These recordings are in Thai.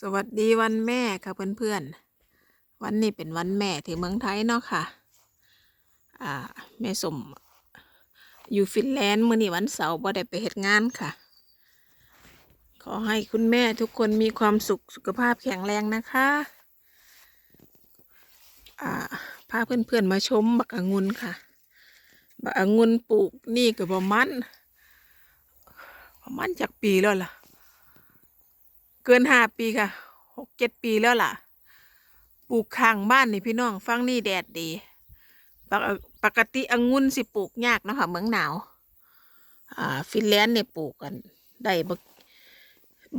สวัสดีวันแม่ค่ะเพื่อนๆ วันนี้เป็นวันแม่ที่เมืองไทยเนาะค่ะ อ่าแม่สมอยู่ฟินแลนด์มื้อนี้วันเสาร์บ่ได้ไปเฮ็ดงานค่ะ ขอให้คุณแม่ทุกคนมีความสุขสุขภาพแข็งแรงนะคะ อ่าพาเพื่อนๆมาชมบักองุ่นค่ะ บักองุ่นปลูกนี่ก็ประมาณประมาณจากปีแล้วล่ะ เกินห้าปีค่ะหกเจ็ดปีแล้วล่ะ ปลูกข้างบ้านนี่พี่น้องฟังนี่แดดดี ปกปกติองุ่นสิปลูกยากเนาะค่ะเมืองหนาว อ่า ฟินแลนด์เนี่ยปลูกกันได้บก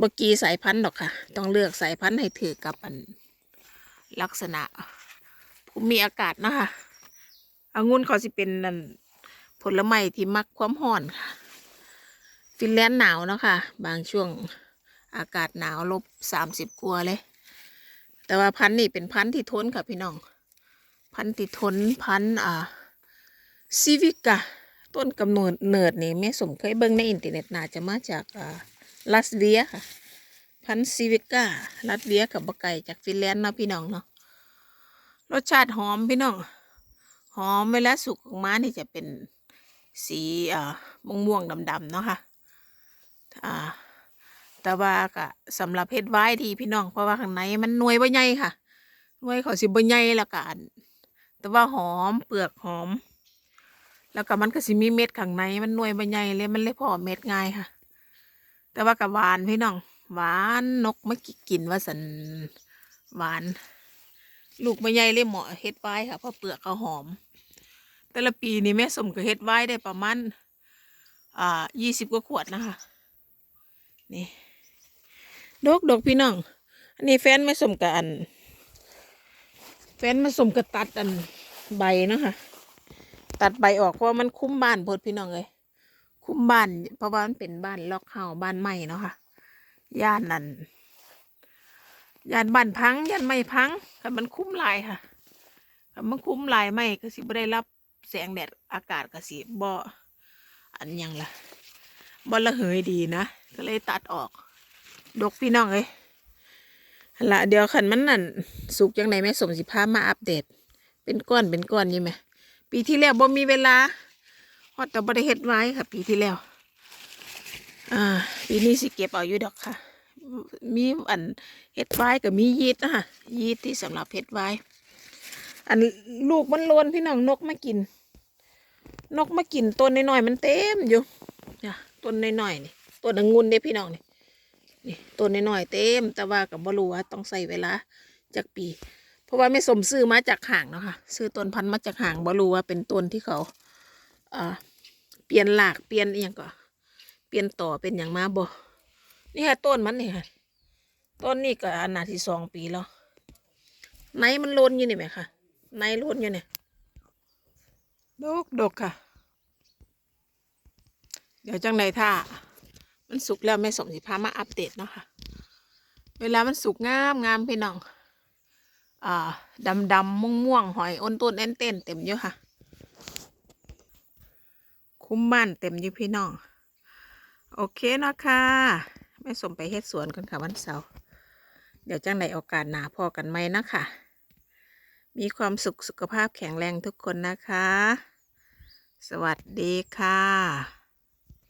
บกีสายพันธุ์หรอกค่ะ ต้องเลือกสายพันธุ์ให้ถือกับอันลักษณะภูมิอากาศนะคะองุ่นเขาสิเป็นนั่นผลไม้ที่มักความร้อนค่ะ ฟินแลนด์หนาวเนาะค่ะ บางช่วง อากาศหนาวลบสามสิบกว่าเลย แต่ว่าพันธุ์นี่เป็นพันธุ์ที่ทนค่ะพี่น้อง พันธุ์ที่ทนพันธุ์อ่าซีวิกะต้นกำเนิดเนิดนี่แม่สมเคยเบิ่งในอินเทอร์เน็ตน่าจะมาจากอ่าลัสเวียค่ะ พันธุ์ซีวิกาลัสเวียกับบะไก่จากฟินแลนด์เนาะพี่น้องเนาะรสชาติหอมพี่น้อง หอมเวลาสุกออกมานี่จะเป็นสีอ่าม่วงๆดำๆเนาะค่ะอ่า แต่ว่าก็สำหรับเฮ็ดไว้ที่พี่น้องเพราะว่าข้างในมันหน่วยบ่ใหญ่ค่ะหน่วยเขาสิบ่ใหญ่ล้วก็อันแต่ว่าหอมเปลือกหอม แล้วก็มันก็สิมีเม็ดข้างในมันหน่วยบ่ใหญ่เลยมันเลยพอเม็ดง่ายค่ะ แต่ว่าก็หวานพี่น้องหวานนกไม่กินว่าสันหวาน ลูกบ่ใหญ่เลยเหมาะเฮ็ดไว้ค่ะเพราะเปลือกเขาหอม แต่ละปีนี่แม่สมก็เฮ็ดไว้ได้ประมาณอ่ายี่สิบกว่าขวดนะคะนี่ ดกดกพี่น้องอันนี้แฟนไมาสมกับอัน แฟนมาสมกับตัดอันใบเนาะคะตัดใบออกเพราะมันคุ้มบ้านโพดพี่น้องเลยคุ้มบ้านเพราะว่ามันเป็นบ้านล็อกเฮาบ้านใหม่เนาะค่ะย่านนั่นย่านบ้านพังย่านไม่พังแต่มันคุ้มลายค่ะถ้ามันคุ้มลายไม่ก็สิบ่ได้รับแสงแดดอากาศก็สิบ่อันยังล่ะบ่ละเหยดีนะ ก็เลยตัดออก ดกพี่น้องเอ้ยละเดี๋ยวขันมันนั่นสุกยังไงแม่สมสิพามาอัปเดต เป็นก้อนเป็นก้อนอยังไหมปีที่แล้วบ่มีเวลาฮอดแต่บ่ได้เฮ็ดไว้ค่ะ ปีที่แล้ว อ่า ปีนี้สิเก็บเอาอยู่ดอกค่ะ มีอันเฮ็ดไว้กับมียีดนะคะยีดที่สำหรับเฮ็ดไว้อันลูกมันโลนพี่น้องนกมากิน นกมากินต้นน้อยๆมันเต็มอยู่ต้นน้อยๆนี่ต้นองุ่นเด้พี่น้องนี่ นี่ต้นน้อยๆเต็ม แต่ว่ากับบรูว่าต้องใส่เวลาจากปี เพราะว่าไม่สมซื้อมาจากห่างเนาะค่ะซื้อต้นพันธุ์มาจากห่างบรูว่าเป็นต้นที่เขาอ่าเปลี่ยนหลากเปลี่ยนอย่างก็เปลี่ยนต่อเป็นอย่างมาบ่นี่ค่ะต้นมันนี่ค่ะต้นนี่ก็อันนาที่สองปีแล้วไนมันโลนอยู่นี่ไหมคะไนโลนอยู่เนี่ยดกดกค่ะ เดี๋ยวจังใดถ้า มันสุกแล้วแม่สมสิพามาอัปเดตเนาะค่ะ เวลามันสุกงามงามพี่น้อง อ่าดำดำม่วงม่วงหอยอ้นต้นแอนเต้นเต็มอยู่ค่ะ คุ้มบ้านเต็มอยู่พี่น้อง โอเคเนาะค่ะแม่สมไปเฮ็ดสวนกันค่ะวันเสาร์ เดี๋ยวจังใดโอกาสหนาพอกันไหมนะคะมีความสุขสุขภาพแข็งแรงทุกคนนะคะ สวัสดีค่ะ